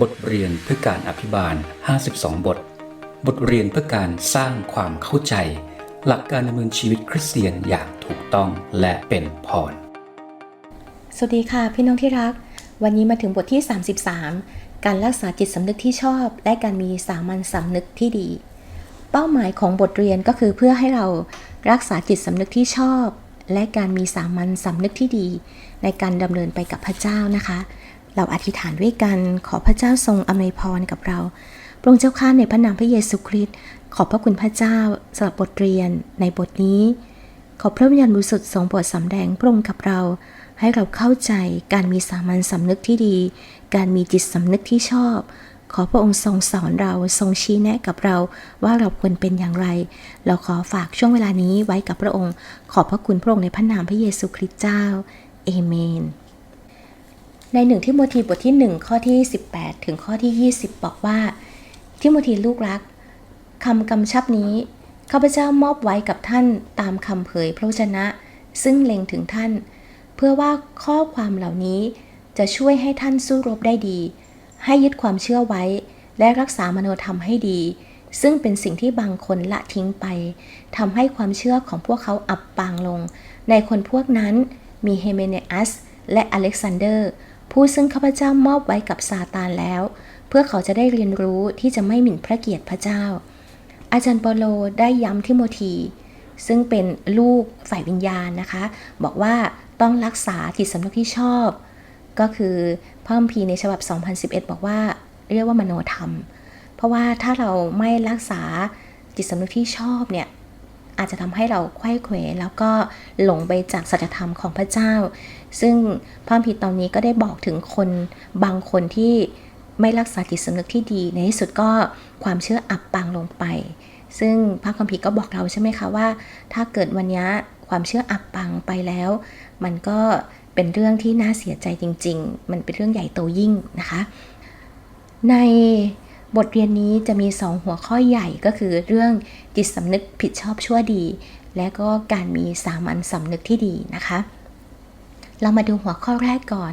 บทเรียนเพื่อการอภิบาล 52 บท บทเรียนเพื่อการสร้างความเข้าใจ หลักการดำเนินชีวิตคริสเตียนอย่างถูกต้องและเป็นพร สวัสดีค่ะพี่น้องที่รัก วันนี้มาถึงบทที่ 33 การรักษาจิตสำนึกที่ชอบ และการมีสามัญสำนึกที่ดี เป้าหมายของบทเรียนก็คือเพื่อให้เรารักษาจิตสำนึกที่ชอบ และการมีสามัญสำนึกที่ดี ในการดำเนินไปกับพระเจ้านะคะ เราอธิษฐานด้วยกัน ขอพระเจ้าทรงอำนวยพรกับเรา พระองค์เจ้าข้าในพระนามพระเยซูคริสต์ขอบพระคุณพระเจ้าสำหรับบทเรียนในบทนี้ ขอพระวิญญาณบริสุทธิ์ทรงโปรดสำแดงพระองค์กับเรา ให้เราเข้าใจการมีสามัญสำนึกที่ดี การมีจิตสำนึกที่ชอบ ขอพระองค์ทรงสอนเราทรงชี้แนะกับเราว่าเราควรเป็นอย่างไร เราขอฝากช่วงเวลานี้ไว้กับพระองค์ ขอบพระคุณพระองค์ในพระนามพระเยซูคริสต์เจ้าเอเมน ในหนึ่งที่โมธีบทที่ 1 ข้อที่ 18 ถึงข้อที่ 20 บอกว่าทิโมธีลูกรักคำกำชับนี้ข้าพเจ้ามอบไว้กับท่านตามคำเผยพระวจนะ ซึ่งเล็งถึงท่าน เพื่อว่าข้อความเหล่านี้จะช่วยให้ท่านสู้รบได้ดี ให้ยึดความเชื่อไว้ และรักษามโนธรรมให้ดี ซึ่งเป็นสิ่งที่บางคนละทิ้งไปทำให้ความเชื่อของพวกเขาอับปางลง ในคนพวกนั้นมีเฮเมเนอัสและอเล็กซานเดอร์ ผู้ซึ่งข้าพเจ้ามอบไว้กับซาตานแล้ว เพื่อเขาจะได้เรียนรู้ที่จะไม่หมิ่นพระเกียรติพระเจ้า อาจารย์เปโลได้ย้ำทิโมธีซึ่งเป็นลูกฝ่ายวิญญาณนะคะ บอกว่าต้องรักษาจิตสำนึกที่ชอบ ก็คือพระคัมภีร์ในฉบับ 2011 บอกว่า เรียกว่ามโนธรรม เพราะว่าถ้าเราไม่รักษาจิตสำนึกที่ชอบเนี่ยอาจจะทำให้เราไขว้เขวแล้วก็หลงไปจากสัจธรรมของพระเจ้า ซึ่งพระคัมภีตอนนี้ก็ได้บอกถึงคนบางคนที่ไม่รักษาจิตสำนึกที่ดี ในที่สุดก็ความเชื่ออับปางลงไป ซึ่งพระคัมภีร์ก็บอกเราใช่ไหมคะว่า ถ้าเกิดวันนี้ความเชื่ออับปางไปแล้ว มันก็เป็นเรื่องที่น่าเสียใจจริง ๆ มันเป็นเรื่องใหญ่โตยิ่งนะคะ ในบทเรียนนี้จะมี 2 หัวข้อใหญ่ก็คือเรื่องจิตสำนึกผิดชอบชั่วดี และก็การมีสามัญสำนึกที่ดีนะคะ เรามาดูหัวข้อแรกก่อน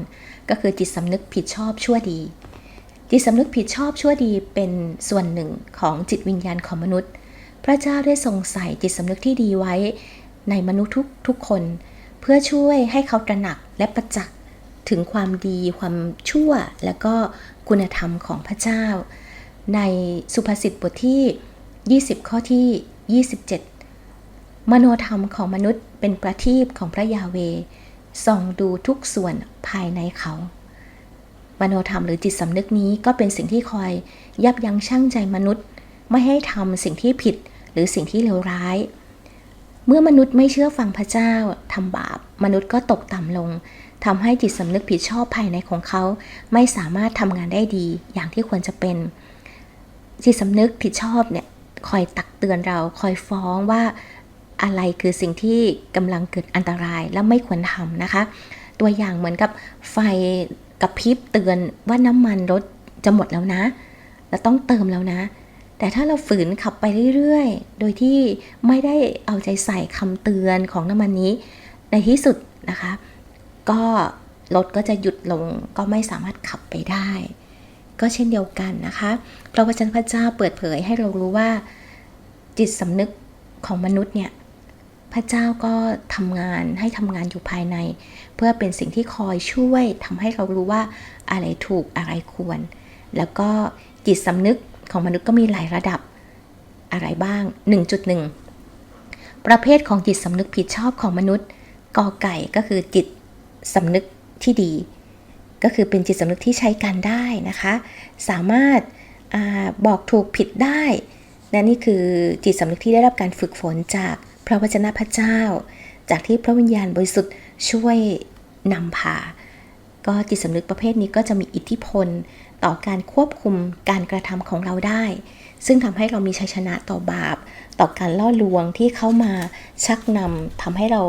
ก็คือจิตสำนึกผิดชอบชั่วดี จิตสำนึกผิดชอบชั่วดีเป็นส่วนหนึ่งของจิตวิญญาณของมนุษย์ พระเจ้าได้ทรงใส่จิตสำนึกที่ดีไว้ ในมนุษย์ทุกทุกคน เพื่อช่วยให้เขาตระหนักและประจักษ์ถึงความดีความชั่วและก็คุณธรรมของพระเจ้า ในสุภาษิตบทที่ 20 ข้อที่ 27 มโนธรรมของมนุษย์เป็นประทีปของพระยาเว ส่องดูทุกส่วนภายในเขามโนธรรมหรือจิตสำนึกนี้ก็เป็นสิ่งที่คอยยับยั้งชั่งใจมนุษย์ ไม่ให้ทำสิ่งที่ผิดหรือสิ่งที่เลวร้าย เมื่อมนุษย์ไม่เชื่อฟังพระเจ้าทำบาป มนุษย์ก็ตกต่ำลงทำให้จิตสำนึกผิดชอบภายในของเขา ไม่สามารถทำงานได้ดีอย่างที่ควรจะเป็น จิตสำนึกผิดชอบเนี่ยคอยตักเตือนเราคอยฟ้องว่า อะไรคือสิ่งที่กำลังเกิดอันตรายและไม่ควรทำนะคะ ตัวอย่างเหมือนกับไฟกับพริบเตือนว่าน้ำมันรถจะหมดแล้วนะ และต้องเติมแล้วนะ แต่ถ้าเราฝืนขับไปเรื่อยๆ โดยที่ไม่ได้เอาใจใส่คำเตือนของน้ำมันนี้ ในที่สุดนะคะ ก็รถก็จะหยุดลงก็ไม่สามารถขับไปได้ ก็เช่นเดียวกันนะคะพระวจนะพระเจ้าเปิดเผยให้เรารู้ว่าจิตสำนึกของมนุษย์เนี่ย พระเจ้าก็ทำงานให้ทำงานอยู่ภายใน เพื่อเป็นสิ่งที่คอยช่วยทำให้เรารู้ว่าอะไรถูกอะไรควร แล้วก็จิตสำนึกของมนุษย์ก็มีหลายระดับอะไรบ้าง 1.1 ประเภทของจิตสำนึกผิดชอบของมนุษย์กอไก่ก็คือจิตสำนึกที่ดี ก็คือเป็นจิตสำนึกที่ใช้การได้นะคะ สามารถอาบอกถูกผิดได้และนี่คือจิตสำนึกที่ได้รับการฝึกฝนจาก ระวจนะพระเจ้า จากที่พระวิญญาณบริสุทธิ์ช่วยนำพา ก็จิตสำนึกประเภทนี้ก็จะมีอิทธิพลต่อการควบคุมการกระทำของเราได้ ซึ่งทำให้เรามีชัยชนะต่อบาป ต่อการล่อลวงที่เข้ามาชักนำทำให้เรา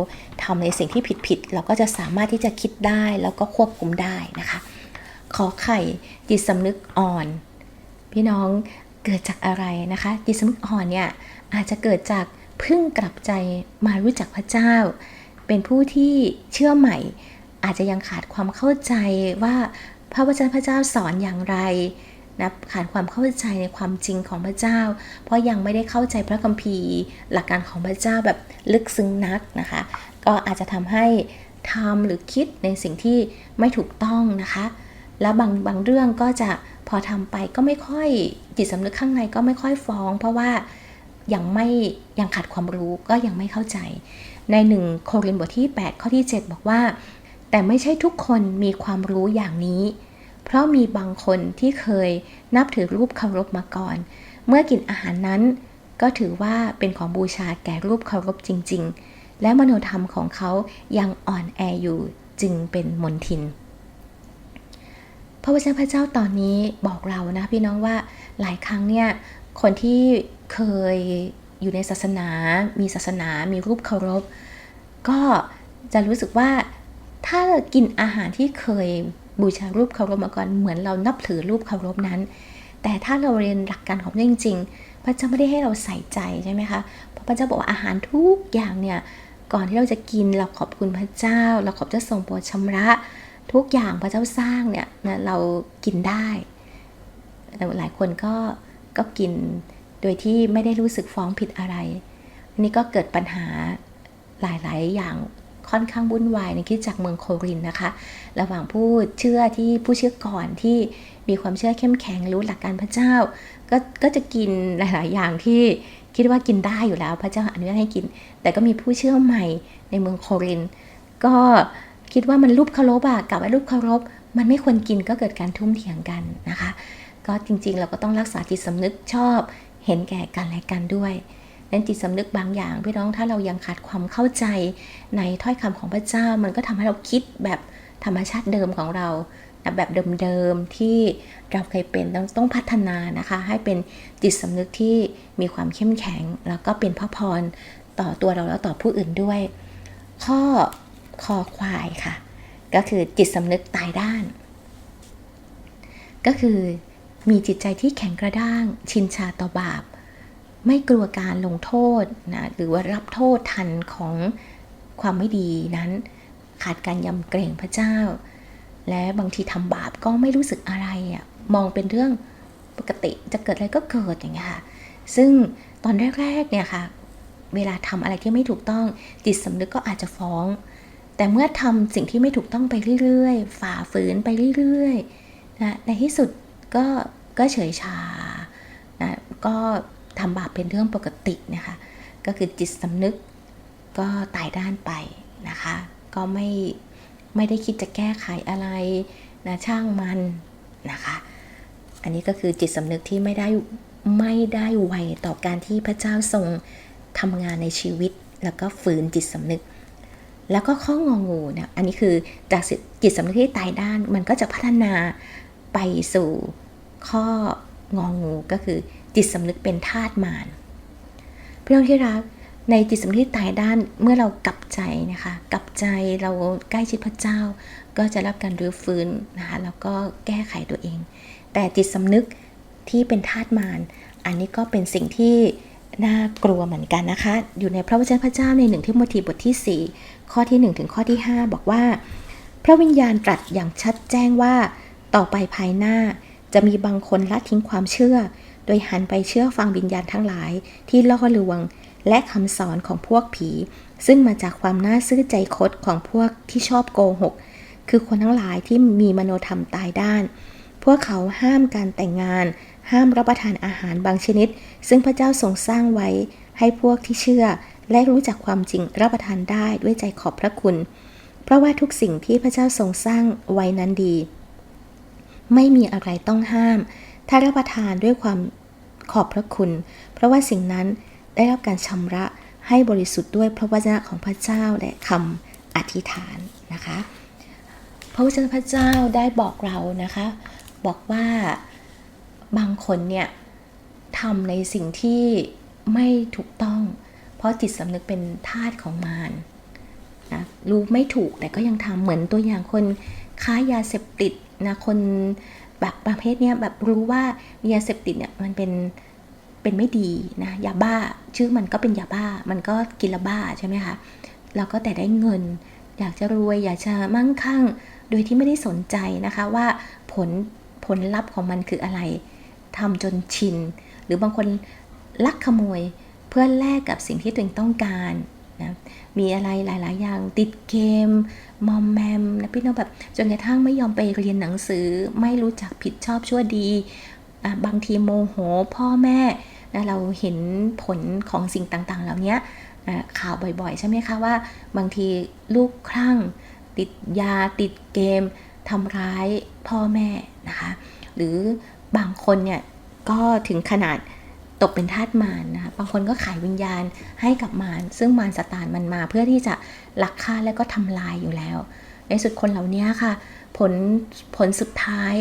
ทำในสิ่งที่ผิดๆเราก็จะสามารถที่จะคิดได้แล้วก็ควบคุมได้นะคะ ขอไข่จิตสำนึกอ่อน พี่น้องเกิดจากอะไรนะคะ จิตสำนึกอ่อนเนี่ยอาจจะเกิดจาก พิ่งกลับใจมารู้จักพระเจ้า เป็นผู้ที่เชื่อใหม่ อาจจะยังขาดความเข้าใจว่าพระวจนะพระเจ้าสอนอย่างไรนะขาดความเข้าใจในความจริงของพระเจ้า เพราะยังไม่ได้เข้าใจพระคัมภีร์ หลักการของพระเจ้าแบบลึกซึ้งนักนะคะ ก็อาจจะทำให้ทำหรือคิดในสิ่งที่ไม่ถูกต้องนะคะ แล้วบางบางเรื่องก็จะพอทำไปก็ไม่ค่อยจิตสำนึกข้างในก็ไม่ค่อยฟ้อง เพราะว่า ยังไม่ยังขาดความรู้ก็ยังไม่เข้าใจ ในหนึ่งโครินบทที่ 8 ข้อที่ 7 บอกว่า แต่ไม่ใช่ทุกคนมีความรู้อย่างนี้ เพราะมีบางคนที่เคยนับถือรูปเคารพมาก่อน เมื่อกินอาหารนั้นก็ถือว่าเป็นของบูชาแก่รูปเคารพจริง ๆ และมโนธรรมของเขายังอ่อนแออยู่จึงเป็นมนทิน พระวจนะพระเจ้าตอนนี้บอกเรานะพี่น้องว่าหลายครั้งเนี่ย คนที่เคยอยู่ในศาสนา มีศาสนา มีรูปเคารพ ก็จะรู้สึกว่าถ้ากินอาหารที่เคยบูชารูปเคารพมาก่อนเหมือนเรานับถือรูปเคารพนั้น แต่ถ้าเราเรียนหลักการของพระเจ้าจริง ๆ พระเจ้าไม่ได้ให้เราใส่ใจใช่ไหมคะเพราะพระเจ้าบอกว่าอาหารทุกอย่างเนี่ยก่อนที่เราจะกินเราขอบคุณพระเจ้า เราขอบเจ้าทรงโปรดชำระ ทุกอย่างพระเจ้าสร้างเนี่ยนะเรากินได้หลายคนก็ ก็กิน โดยที่ไม่ได้รู้สึกฟ้องผิดอะไรนนี้ก็เกิดปัญหาหลาย ๆ อย่างค่อนข้างวุ่นวายในคิดจากเมืองโครินนะคะ ระหว่างผู้เชื่อที่ผู้เชื่อก่อนที่มีความเชื่อเข้มแข็งรู้หลักการพระเจ้า ก็ก็จะกินหลาย ๆ อย่างที่คิดว่ากินได้อยู่แล้วพระเจ้าอนุญาตให้กิน แต่ก็มีผู้เชื่อใหม่ในเมืองโคริน ก็คิดว่ามันรูปเคารพอะกลับไอ้รูปเคารพมันไม่ควรกินก็เกิดการทุ่มเถียงกันนะคะ ก็จริง ๆ เราก็ต้องรักษาจิตสำนึกชอบ เห็นแก่กันและกันด้วยนั้นจิตสำนึกบางอย่างพี่น้องถ้าเรายังขาดความเข้าใจในถ้อยคำของพระเจ้า มันก็ทำให้เราคิดแบบธรรมชาติเดิมของเราแบบเดิมๆที่เราเคยเป็นต้องต้องพัฒนานะคะ ให้เป็นจิตสำนึกที่มีความเข้มแข็ง แล้วก็เป็นพระพรต่อตัวเราแล้วต่อผู้อื่นด้วย ข้อคอควายค่ะ ก็คือจิตสำนึกตายด้าน ก็คือ มีจิตใจที่แข็งกระด้าง ชินชาต่อบาป ไม่กลัวการลงโทษนะหรือว่ารับโทษทันของความไม่ดีนั้น ขาดการยำเกรงพระเจ้า และบางทีทำบาปก็ไม่รู้สึกอะไรอะมองเป็นเรื่องปกติจะเกิดอะไรก็เกิดอย่างเงี้ยค่ะ ซึ่งตอนแรกๆเนี่ยค่ะ เวลาทำอะไรที่ไม่ถูกต้องจิตสำนึกก็อาจจะฟ้อง แต่เมื่อทำสิ่งที่ไม่ถูกต้องไปเรื่อยๆ ฝ่าฝืนไปเรื่อยๆนะในที่สุด ก็ก็เฉยชานะก็ทำบาปเป็นเรื่องปกตินะคะก็คือจิตสำนึกก็ตายด้านไปนะคะ ก็ไม่ไม่ได้คิดจะแก้ไขอะไรนะช่างมันนะคะ อันนี้ก็คือจิตสำนึกที่ไม่ได้ไม่ได้ไวต่อการที่พระเจ้าทรงทำงานในชีวิต แล้วก็ฝืนจิตสำนึก แล้วก็ข้ององูเนี่ยอันนี้คือจากจิตสำนึกที่ตายด้านมันก็จะพัฒนาไปสู่ ข้ององูก็คือจิตสำนึกเป็นธาตุมารเพื่อนที่รักในจิตสำนึกตายด้านเมื่อเรากลับใจนะคะกลับใจเราใกล้ชิดพระเจ้า ก็จะรับการรื้อฟื้นนะคะแล้วก็แก้ไขตัวเอง แต่จิตสำนึกที่เป็นธาตุมารอันนี้ก็เป็นสิ่งที่น่ากลัวเหมือนกันนะคะ อยู่ในพระวจนะพระเจ้าในหนึ่งที่โมทีบทที่ 4 ข้อที่ 1 ถึงข้อที่ 5 บอกว่า พระวิญญาณตรัสอย่างชัดแจ้งว่าต่อไปภายหน้า จะมีบางคนละทิ้งความเชื่อ โดยหันไปเชื่อฟังวิญญาณทั้งหลายที่ล่อลวง และคำสอนของพวกผี ซึ่งมาจากความน่าซื่อใจคดของพวกที่ชอบโกหก คือคนทั้งหลายที่มีมโนธรรมตายด้าน พวกเขาห้ามการแต่งงาน ห้ามรับประทานอาหารบางชนิด ซึ่งพระเจ้าทรงสร้างไว้ ให้พวกที่เชื่อ และรู้จักความจริงรับประทานได้ด้วยใจขอบพระคุณ เพราะว่าทุกสิ่งที่พระเจ้าทรงสร้างไว้นั้นดี ไม่มีอะไรต้องห้าม ถ้ารับประทานด้วยความขอบพระคุณ เพราะว่าสิ่งนั้นได้รับการชำระให้บริสุทธิ์ด้วยพระวจนะของพระเจ้าและคำอธิษฐานนะคะ พระวจนะพระเจ้าได้บอกเรานะคะ บอกว่าบางคนเนี่ยทำในสิ่งที่ไม่ถูกต้อง เพราะจิตสำนึกเป็นทาสของมารนะรู้ไม่ถูกแต่ก็ยังทำเหมือนตัวอย่างคนค้ายาเสพติด นะคนแบบประเภทเนี้ยแบบรู้ว่ายาเสพติดเนี่ยมันเป็นเป็นไม่ดีนะยาบ้าชื่อมันก็เป็นยาบ้า มันก็กินละบ้าใช่ไหมคะเราก็แต่ได้เงิน อยากจะรวยอยากจะมั่งคั่ง โดยที่ไม่ได้สนใจนะคะว่าผลผลลัพธ์ของมันคืออะไรทำจนชิน หรือบางคนลักขโมยเพื่อแลกกับสิ่งที่ตัวเองต้องการ นะมีอะไรหลาย ๆ อย่างติดเกมมอมแมมนะพี่น้องแบบจนกระทั่งไม่ยอมไปเรียนหนังสือไม่รู้จักผิดชอบชั่วดีบางทีโมโหพ่อแม่นะเราเห็นผลของสิ่งต่าง ๆ เหล่านี้ข่าวบ่อย ๆ ใช่ไหมคะว่า บางทีลูกคลั่ง ติดยาติดเกมทำร้ายพ่อแม่นะคะ หรือบางคนเนี่ยก็ถึงขนาด ตกเป็นทาสมารนะคะบางคนก็ขายวิญญาณให้กับมารซึ่งมารสตานมันมาเพื่อที่จะลักฆ่าและก็ทำลายอยู่แล้ว ในสุดคนเหล่านี้ค่ะ ผลผลสุดท้าย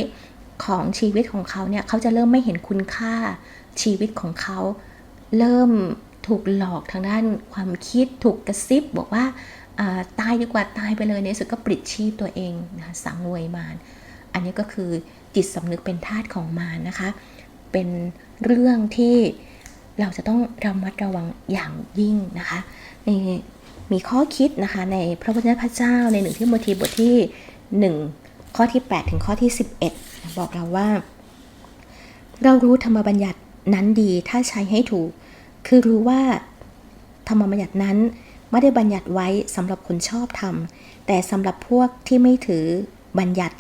ของชีวิตของเขาเนี่ยเขาจะเริ่มไม่เห็นคุณค่าชีวิตของเขา เริ่มถูกหลอกทางด้านความคิดถูกกระซิบบอกว่าตายดีกว่าตายไปเลยในสุดก็ปลิดชีพตัวเองนะสังเวยมารอันนี้ก็คือจิตสำนึกเป็นทาสของมารนะคะ เป็นเรื่องที่เราจะต้องระมัดระวังอย่างยิ่งนะคะในมีข้อคิดนะคะในพระวจนะพระเจ้าในหนึ่งที่โมธีบทที่ 1 ข้อที่ 8 ถึงข้อที่ 11 บอกเราว่า เรารู้ธรรมบัญญัตินั้นดีถ้าใช้ให้ถูก คือรู้ว่าธรรมบัญญัตินั้นไม่ได้บัญญัติไว้สำหรับคนชอบธรรม แต่สำหรับพวกที่ไม่ถือบัญญัติ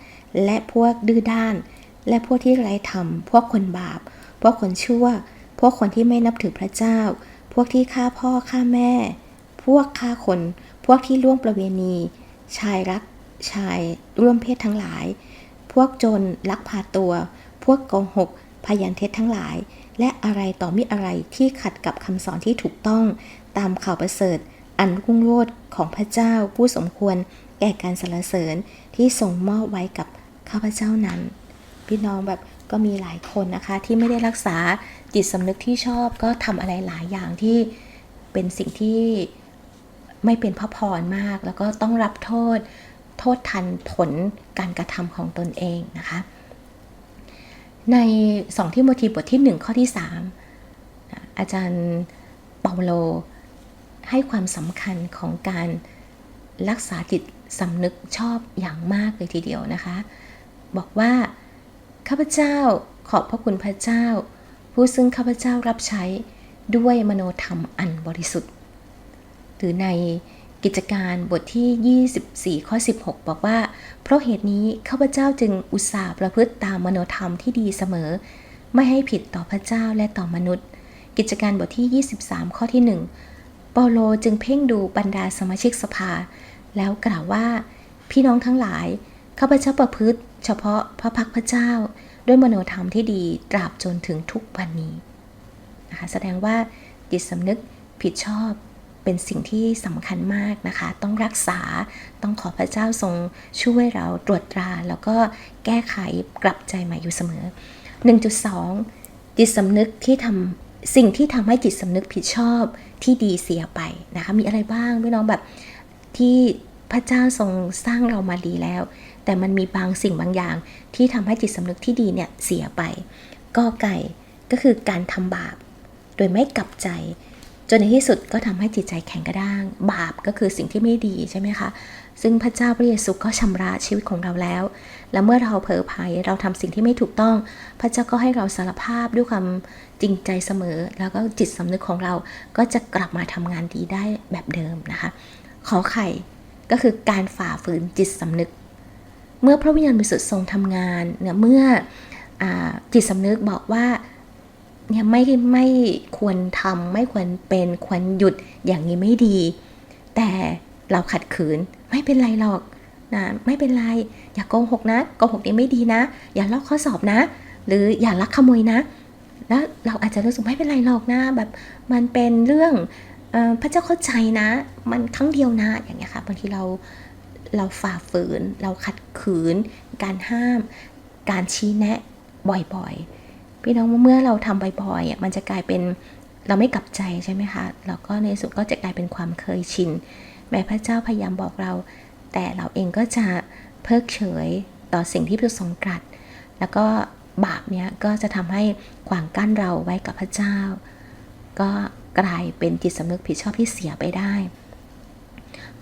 และพวกดื้อด้าน และพวกที่ไร้ธรรม พวกคนบาป พวกคนชั่ว พวกคนที่ไม่นับถือพระเจ้า พวกที่ฆ่าพ่อฆ่าแม่ พวกฆ่าคน พวกที่ล่วงประเวณี ชายรักชายร่วมเพศทั้งหลาย พวกโจรลักพาตัว พวกโกหก พยันเท็จทั้งหลาย และอะไรต่อมิอะไรที่ขัดกับคำสอนที่ถูกต้อง ตามข่าวประเสริฐ อันรุ่งโรจน์ของพระเจ้าผู้สมควรแก่การสรรเสริญที่ทรงมอบไว้กับข้าพเจ้านั้น พี่น้องแบบก็มีหลายคนนะคะ ที่ไม่ได้รักษาจิตสำนึกที่ชอบก็ทำอะไรหลายอย่างที่เป็นสิ่งที่ไม่เป็นพระพรมาก แล้วก็ต้องรับโทษโทษทันผลการกระทำของตนเองนะคะ ใน2ที่โมทีบทที่ 1 ข้อที่ 3 อาจารย์เปาโลให้ความสำคัญของการรักษาจิตสำนึกชอบอย่างมากเลยทีเดียวนะคะ บอกว่า ข้าพเจ้าขอบพระคุณพระเจ้า ผู้ซึ่งข้าพเจ้ารับใช้ด้วยมโนธรรมอันบริสุทธิ์ หรือในกิจการบทที่ 24 ข้อ 16 บอกว่า เพราะเหตุนี้ข้าพเจ้าจึงอุตส่าห์ประพฤติตามมโนธรรมที่ดีเสมอ ไม่ให้ผิดต่อพระเจ้าและต่อมนุษย์ กิจการบทที่ 23 ข้อที่ 1 เปาโลจึงเพ่งดูบรรดาสมาชิกสภา แล้วกล่าวว่า พี่น้องทั้งหลาย ข้าพเจ้าประพฤติ เฉพาะพระพักพระเจ้า ด้วยมโนธรรมที่ดีตราบจนถึงทุกวันนี้นะคะแสดงว่าจิตสำนึกผิดชอบเป็นสิ่งที่สำคัญมากนะคะ ต้องรักษาต้องขอพระเจ้าทรงช่วยเราตรวจตรา แล้วก็แก้ไขกลับใจใหม่อยู่เสมอ 1.2 จิตสำนึกที่ทำสิ่งที่ทำให้จิตสำนึกผิดชอบที่ดีเสียไปนะคะ มีอะไรบ้างพี่น้องแบบที่พระเจ้าทรงสร้างเรามาดีแล้ว แต่มันมีบางสิ่งบางอย่าง ที่ทำให้จิตสำนึกที่ดีเนี่ยเสียไปก็ไก่ก็คือการทำบาป โดยไม่กลับใจ จนในที่สุดก็ทำให้จิตใจแข็งกระด้าง บาปก็คือสิ่งที่ไม่ดีใช่ไหมคะ ซึ่งพระเจ้าพระเยซูก็ชำระชีวิตของเราแล้ว และเมื่อเราเผลอไผลเราทำสิ่งที่ไม่ถูกต้อง พระเจ้าก็ให้เราสารภาพด้วยความจริงใจเสมอ แล้วก็จิตสำนึกของเราก็จะกลับมาทำงานดีได้แบบเดิมนะคะ ขอไข่ก็คือการฝ่าฝืนจิตสำนึก เมื่อพระวิญญาณบริสุทธิ์ทรงทำงานเนี่ยเมื่ออจิตสำนึกบอกว่าเนี่ยไม่ไม่ควรทำไม่ควรเป็นควรหยุดอย่างนี้ไม่ดี แต่เราขัดขืนไม่เป็นไรหรอกนะไม่เป็นไร อย่าโกหกนะโกหกนี่ไม่ดีนะ อย่าลอกข้อสอบนะ หรืออย่าลักขโมยนะ แล้วเราอาจจะรู้สึกไม่เป็นไรหรอกนะแบบมันเป็นเรื่องอพระเจ้าเข้าใจนะ มันครั้งเดียวนะอย่างเงี้ยค่ะบางทีเรา เราฝ่าฝืน เราขัดขืน การห้าม การชี้แนะบ่อยๆ พี่น้องเมื่อเราทำบ่อยๆ มันจะกลายเป็นเราไม่กลับใจใช่ไหมคะแล้วก็ในสุดก็จะกลายเป็นความเคยชิน แม้พระเจ้าพยายามบอกเรา แต่เราเองก็จะเพิกเฉยต่อสิ่งที่พระทรงตรัส แล้วก็บาปเนี้ยก็จะทำให้ขวางกั้นเราไว้กับพระเจ้า ก็กลายเป็นจิตสำนึกผิดชอบที่เสียไปได้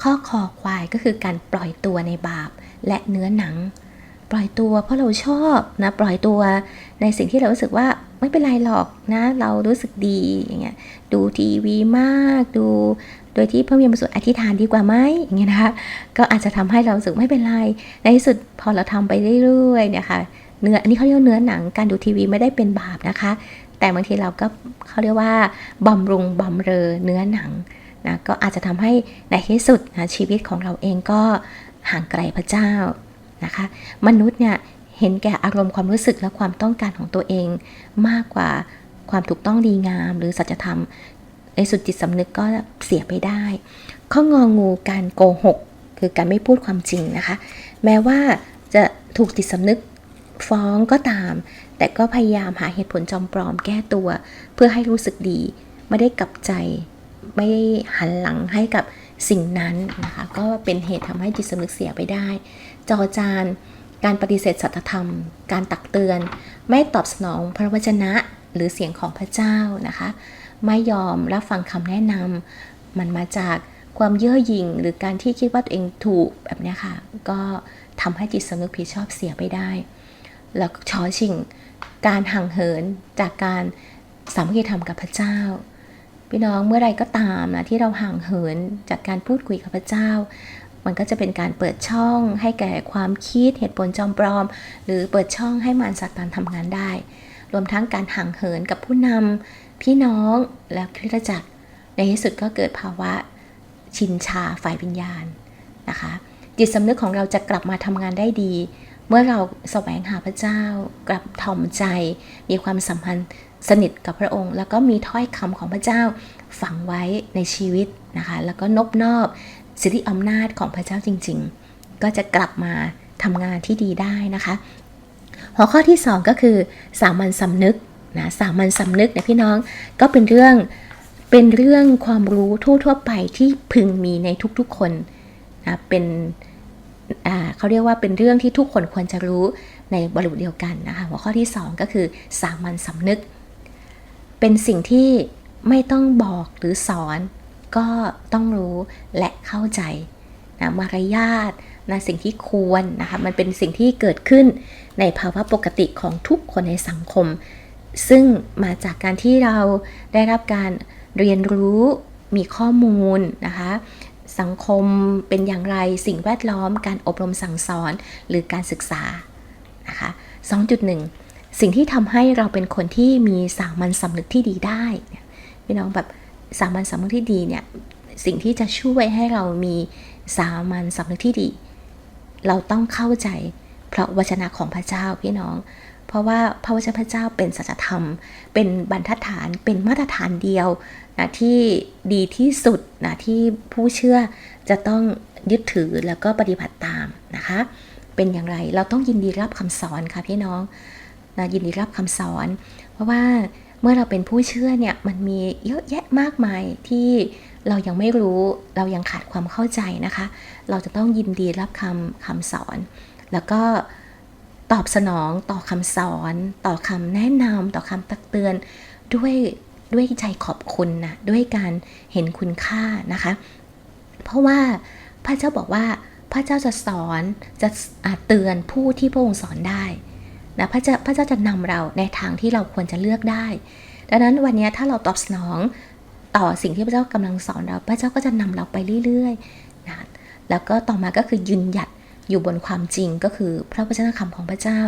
ข้อคอควายก็คือการปล่อยตัวในบาปและเนื้อหนัง ปล่อยตัวเพราะเราชอบนะปล่อยตัวในสิ่งที่เรารู้สึกว่าไม่เป็นไรหรอกนะเรารู้สึกดีอย่างเงี้ยดูทีวีมากดูโดยที่เพิ่มยังประสวดอธิษฐานดีกว่าไหมอย่างเงี้ยนะคะก็อาจจะทำให้เราสึกไม่เป็นไร ในที่สุดพอเราทำไปเรื่อยๆเนี่ยค่ะเนื้ออันนี้เขาเรียกว่าเนื้อหนังการดูทีวีไม่ได้เป็นบาปนะคะ แต่บางทีเราก็เขาเรียกว่าบำรุงบำเรอเนื้อหนัง นะก็อาจจะทำให้ในที่สุดนะชีวิตของเราเองก็ห่างไกลพระเจ้านะคะ มนุษย์เนี่ยเห็นแก่อารมณ์ความรู้สึกและความต้องการของตัวเองมากกว่าความถูกต้องดีงาม หรือสัจธรรม ในสุดจิตสำนึกก็เสียไปได้ข้ององูการโกหก คือการไม่พูดความจริงนะคะ แม้ว่าจะถูกจิตสำนึกฟ้องก็ตาม แต่ก็พยายามหาเหตุผลจอมปลอมแก้ตัว เพื่อให้รู้สึกดี ไม่ได้กลับใจ ไม่ได้หันหลังให้กับสิ่งนั้นนะคะก็เป็นเหตุทำให้จิตสำนึกเสียไปได้ จอจานการปฏิเสธสัจธรรม การตักเตือน ไม่ตอบสนองพระวจนะหรือเสียงของพระเจ้านะคะ ไม่ยอมรับฟังคำแนะนำมันมาจากความเย่อหยิ่งหรือการที่คิดว่าตัวเองถูกแบบนี้ค่ะ ก็ทำให้จิตสำนึกผิดชอบเสียไปได้ แล้วก็ชอชิง การห่างเหินจากการสามัคคีธรรมกับพระเจ้า พี่น้องเมื่อไรก็ตามนะที่เราห่างเหินจากการพูดคุยกับพระเจ้า มันก็จะเป็นการเปิดช่องให้แก่ความคิดเหตุผลจอมปลอม หรือเปิดช่องให้มารซาตานทำงานได้ รวมทั้งการห่างเหินกับผู้นำพี่น้องและคริสตจักร ในที่สุดก็เกิดภาวะชินชาฝ่ายวิญญาณนะคะจิตสำนึกของเราจะกลับมาทำงานได้ดี เมื่อเราแสวงหาพระเจ้า กลับถ่อมใจ มีความสัมพันธ์ สนิทกับพระองค์ แล้วก็มีถ้อยคำของพระเจ้าฝังไว้ในชีวิตนะคะ แล้วก็นบนอบสิทธิอำนาจของพระเจ้าจริง ๆ ก็จะกลับมาทำงานที่ดีได้นะคะ หัวข้อที่ 2 ก็คือสามัญสำนึกนะสามัญสำนึกเนี่ยพี่น้องก็เป็นเรื่องเป็นเรื่องความรู้ทั่วๆไปที่พึงมีในทุกๆคนนะเป็นเขาเรียกว่าเป็นเรื่องที่ทุกคนควรจะรู้ในบริบทเดียวกันนะคะหัวข้อที่ 2 ก็คือสามัญสำนึก เป็นสิ่งที่ไม่ต้องบอกหรือสอน ก็ต้องรู้และเข้าใจนะมารยาทนะสิ่งที่ควรนะคะมันเป็นสิ่งที่เกิดขึ้นในภาวะปกติของทุกคนในสังคม ซึ่งมาจากการที่เราได้รับการเรียนรู้มีข้อมูลนะคะสังคมเป็นอย่างไรสิ่งแวดล้อม การอบรมสั่งสอนหรือการศึกษานะคะ2.1 สิ่งที่ทำให้เราเป็นคนที่มีสามัญสำนึกที่ดีได้เนี่ยพี่น้องแบบสามัญสำนึกที่ดีเนี่ยสิ่งที่จะช่วยให้เรามีสามัญสำนึกที่ดี เราต้องเข้าใจเพราะวจนะของพระเจ้าพี่น้อง เพราะว่าพระวจนะพระเจ้าเป็นสัจธรรม เป็นบรรทัดฐานเป็นมาตรฐานเดียวนะที่ดีที่สุดนะที่ผู้เชื่อจะต้องยึดถือแล้วก็ปฏิบัติตามนะคะ เป็นอย่างไรเราต้องยินดีรับคำสอนค่ะพี่น้อง นะยินดีรับคำสอน เพราะว่าเมื่อเราเป็นผู้เชื่อเนี่ยมันมีเยอะแยะมากมายที่เรายังไม่รู้เรายังขาดความเข้าใจนะคะ เราจะต้องยินดีรับคำคำสอน แล้วก็ตอบสนองต่อคำสอน ต่อคำแนะนำต่อคำตักเตือนด้วยด้วยใจขอบคุณนะด้วยการเห็นคุณค่านะคะ เพราะว่าพระเจ้าบอกว่าพระเจ้าจะสอนจะเตือนผู้ที่พระองค์สอนได้ นะพระเจ้าพระเจ้าจะนำเราในทางที่เราควรจะเลือกได้ ดังนั้นวันนี้ถ้าเราตอบสนองต่อสิ่งที่พระเจ้ากำลังสอนเรา พระเจ้าก็จะนำเราไปเรื่อยๆนะแล้วก็ต่อมาก็คือยืนหยัดอยู่บนความจริงก็คือพระวจนะคำของพระเจ้า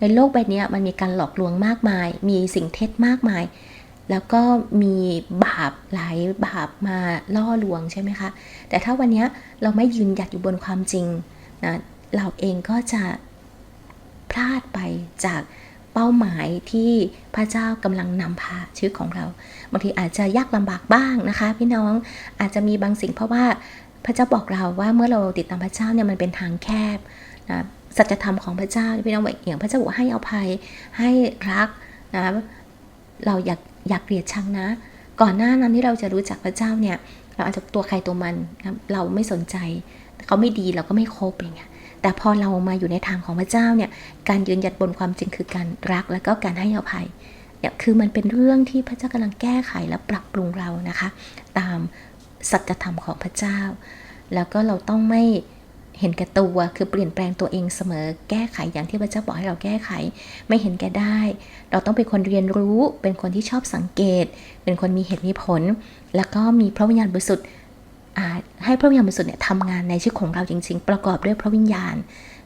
ในโลกใบนี้มันมีการหลอกลวงมากมาย มีสิ่งเท็จมากมาย แล้วก็มีบาปหลายบาปมาล่อลวงใช่ไหมคะ แต่ถ้าวันนี้เราไม่ยืนหยัดอยู่บนความจริงนะเราเองก็จะ พลาดไปจากเป้าหมายที่พระเจ้ากำลังนำพาชีวิตของเราบางทีอาจจะยากลำบากบ้างนะคะ พี่น้องอาจจะมีบางสิ่งเพราะว่าพระเจ้าบอกเราว่าเมื่อเราติดตามพระเจ้าเนี่ยมันเป็นทางแคบนะสัจธรรมของพระเจ้าพี่น้องอกอย่างพระเจ้าบอกให้อภัยให้รักนะเราอยากอยากเกลียดชังนะ ก่อนหน้านั้นที่เราจะรู้จักพระเจ้าเนี่ยเราอาจจะตัวใครตัวมันนะเราไม่สนใจเขาไม่ดีเราก็ไม่คบอย่างเงี้ย แต่พอเรามาอยู่ในทางของพระเจ้าเนี่ย การยืนหยัดบนความจริงคือการรักและก็การให้อภัยเนี่ยคือมันเป็นเรื่องที่พระเจ้ากำลังแก้ไขและปรับปรุงเรานะคะ ตามสัจธรรมของพระเจ้า แล้วก็เราต้องไม่เห็นแก่ตัว คือเปลี่ยนแปลงตัวเองเสมอ แก้ไขอย่างที่พระเจ้าบอกให้เราแก้ไข ไม่เห็นแก่ได้ เราต้องเป็นคนเรียนรู้ เป็นคนที่ชอบสังเกต เป็นคนมีเหตุมีผล แล้วก็มีพระวิญญาณบริสุทธิ์ ให้พระวิญญาณบริสุทธิ์เนี่ยทำงานในชีวิตของเราจริง ๆ ประกอบด้วยพระวิญญาณ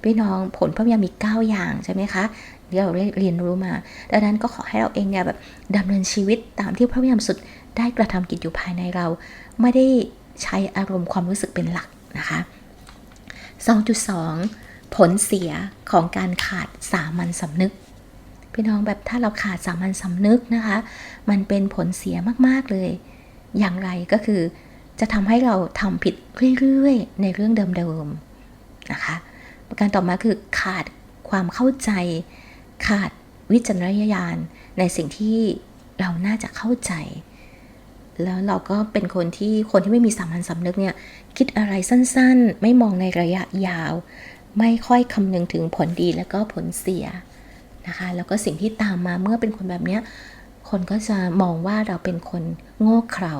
พี่น้องผลพระวิญญาณมี 9 อย่างใช่ไหมคะที่เราเรียนรู้มาดังนั้นก็ขอให้เราเองเนี่ยแบบดำเนินชีวิตตามที่พระวิญญาณบริสุทธิ์ได้กระทำกิจอยู่ภายในเรา ไม่ได้ใช้อารมณ์ความรู้สึกเป็นหลักนะคะ 2.2 ผลเสียของการขาดสามัญสำนึก พี่น้องแบบถ้าเราขาดสามัญสำนึกนะคะ มันเป็นผลเสียมากๆเลย อย่างไรก็คือ จะทำให้เราทำผิดเรื่อยๆ ในเรื่องเดิมๆนะคะ ประการต่อมาคือขาดความเข้าใจขาดวิจารณญาณในสิ่งที่เราน่าจะเข้าใจ แล้วเราก็เป็นคนที่คนที่ไม่มีสามัญสำนึกเนี่ยคิดอะไรสั้นๆ ไม่มองในระยะยาว ไม่ค่อยคำนึงถึงผลดีแล้วก็ผลเสียนะคะ แล้วก็สิ่งที่ตามมาเมื่อเป็นคนแบบเนี้ยคนก็จะมองว่าเราเป็นคนโง่เขลา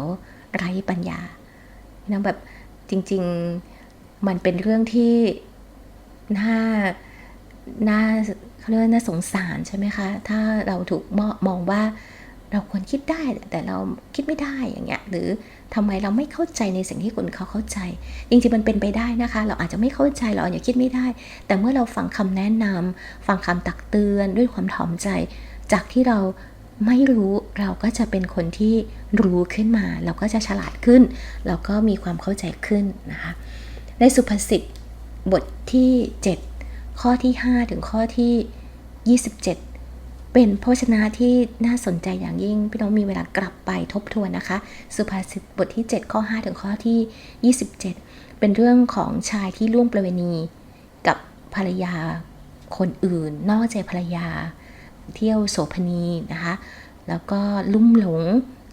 ไร้ปัญญา นะแบบจริง ๆมันเป็นเรื่องที่น่าน่าเขาเรียกว่าน่าสงสารใช่ไหมคะ ถ้าเราถูกมองมองว่าเราควรคิดได้แต่เราคิดไม่ได้อย่างเงี้ยหรือทำไมเราไม่เข้าใจในสิ่งที่คนเขาเข้าใจ จริงๆมันเป็นไปได้นะคะ เราอาจจะไม่เข้าใจเราอาจจะคิดไม่ได้ แต่เมื่อเราฟังคำแนะนำฟังคำตักเตือนด้วยความถ่อมใจ จากที่เรา ไม่รู้เราก็จะเป็นคนที่รู้ขึ้นมา เราก็จะฉลาดขึ้น เราก็มีความเข้าใจขึ้นนะคะในสุภาษิตบทที่ 7 ข้อที่ 5 ถึงข้อที่ 27 เป็นโภชนะที่น่าสนใจอย่างยิ่ง พี่น้องมีเวลากลับไปทบทวนนะคะ สุภาษิตบทที่ 7 ข้อ 5 ถึงข้อที่ 27 เป็นเรื่องของชายที่ล่วงประเวณี กับภรรยาคนอื่น นอกใจภรรยา เที่ยวโสภณีนะคะ แล้วก็ลุ่มหลง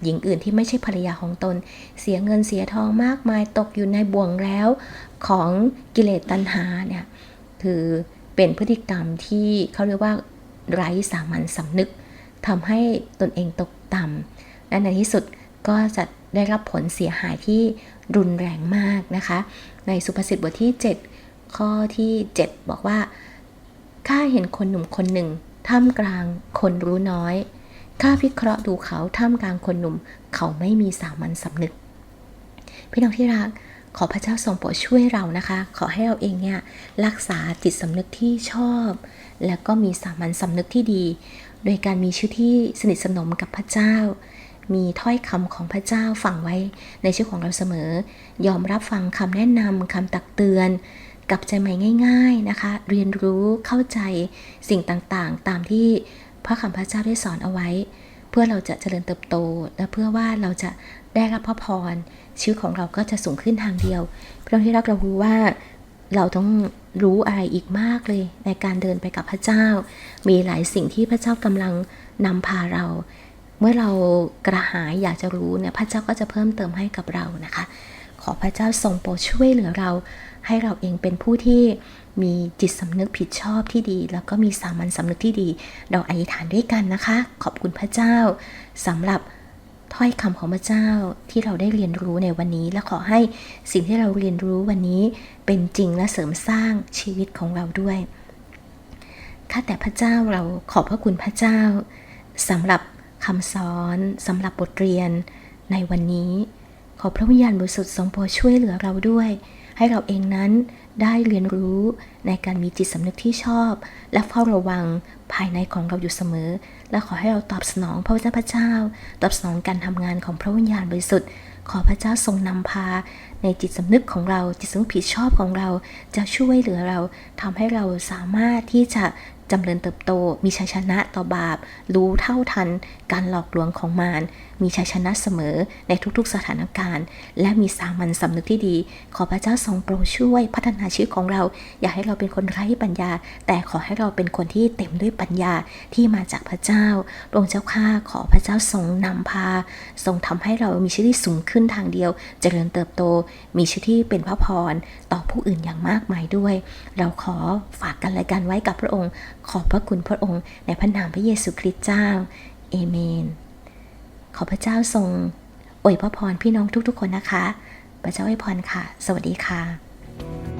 หญิงอื่นที่ไม่ใช่ภรรยาของตน เสียเงินเสียทองมากมายตกอยู่ในบ่วงแล้วของกิเลสตัณหาเนี่ยคือเป็นพฤติกรรมที่เขาเรียกว่าไร้สามัญสำนึกทำให้ตนเองตกต่ำและในที่สุดก็จะได้รับผลเสียหายที่รุนแรงมากนะคะ ในสุภาษิตบทที่ 7 ข้อที่ 7 บอกว่า ข้าเห็นคนหนุ่มคนหนึ่ง ท่ามกลางคนรู้น้อย ข้าพิเคราะห์ดูเขาท่ามกลางคนหนุ่ม เขาไม่มีสามัญสำนึก พี่น้องที่รัก ขอพระเจ้าทรงโปรดช่วยเรานะคะ ขอให้เราเองเนี่ยรักษาจิตสำนึกที่ชอบ แล้วก็มีสามัญสำนึกที่ดี โดยการมีชื่อที่สนิทสนมกับพระเจ้ามีถ้อยคำของพระเจ้าฝังไว้ในชีวิตของเราเสมอ ยอมรับฟังคำแนะนำคำตักเตือน กลับใจใหม่ง่าย ๆนะคะ เรียนรู้เข้าใจสิ่งต่างๆ ตามที่พระคำพระเจ้าได้สอนเอาไว้ เพื่อเราจะเจริญเติบโต และเพื่อว่าเราจะได้รับพระพรชีวิตของเราก็จะสูงขึ้นทางเดียวเพื่อที่รักเรารู้ว่าเราต้องรู้อะไรอีกมากเลย ในการเดินไปกับพระเจ้า มีหลายสิ่งที่พระเจ้ากำลังนำพาเรา เมื่อเรากระหายอยากจะรู้เนี่ยพระเจ้าก็จะเพิ่มเติมให้กับเรานะคะ ขอพระเจ้าทรงโปรดช่วยเหลือเรา ให้เราเองเป็นผู้ที่มีจิตสำนึกผิดชอบที่ดี แล้วก็มีสามัญสำนึกที่ดี เราอธิษฐานด้วยกันนะคะ ขอบคุณพระเจ้าสำหรับถ้อยคำของพระเจ้าที่เราได้เรียนรู้ในวันนี้ และขอให้สิ่งที่เราเรียนรู้วันนี้เป็นจริงและเสริมสร้างชีวิตของเราด้วยข้าแต่พระเจ้าเราขอบพระคุณพระเจ้าสำหรับคำสอนสำหรับบทเรียนในวันนี้ ขอพระวิญญาณบริสุทธิ์ทรงโปรดช่วยเหลือเราด้วย ให้เราเองนั้นได้เรียนรู้ในการมีจิตสำนึกที่ชอบ และเฝ้าระวังภายในของเราอยู่เสมอ และขอให้เราตอบสนองพระเจ้าพระเจ้า ตอบสนองการทำงานของพระวิญญาณบริสุทธิ์ ขอพระเจ้าทรงนำพา ในจิตสำนึกของเรา จิตสำนึกผิดชอบของเรา จะช่วยเหลือเราทำให้เราสามารถที่จะ จำเริญเติบโต มีชัยชนะต่อบาป รู้เท่าทัน การหลอกลวงของมาร มีชัยชนะเสมอในทุกๆสถานการณ์ และมีสามัญสำนึกที่ดี ขอพระเจ้าทรงโปรดช่วยพัฒนาชีวิตของเรา อย่าให้เราเป็นคนไร้ปัญญา แต่ขอให้เราเป็นคนที่เต็มด้วยปัญญาที่มาจากพระเจ้าพระองค์เจ้าข้าขอพระเจ้าทรงนำพา ทรงทำให้เรามีชีวิตที่สูงขึ้นทางเดียว เจริญเติบโต มีชีวิตที่เป็นพระพรต่อผู้อื่นอย่างมากมายด้วย เราขอฝากกันและกันไว้กับพระองค์ ขอบพระคุณพระองค์ในพระนามพระเยซูคริสต์เจ้า เอเมน ขอพระเจ้าทรงอวยพระพรพี่น้องทุกๆคนนะคะ พระเจ้าอวยพรค่ะ สวัสดีค่ะ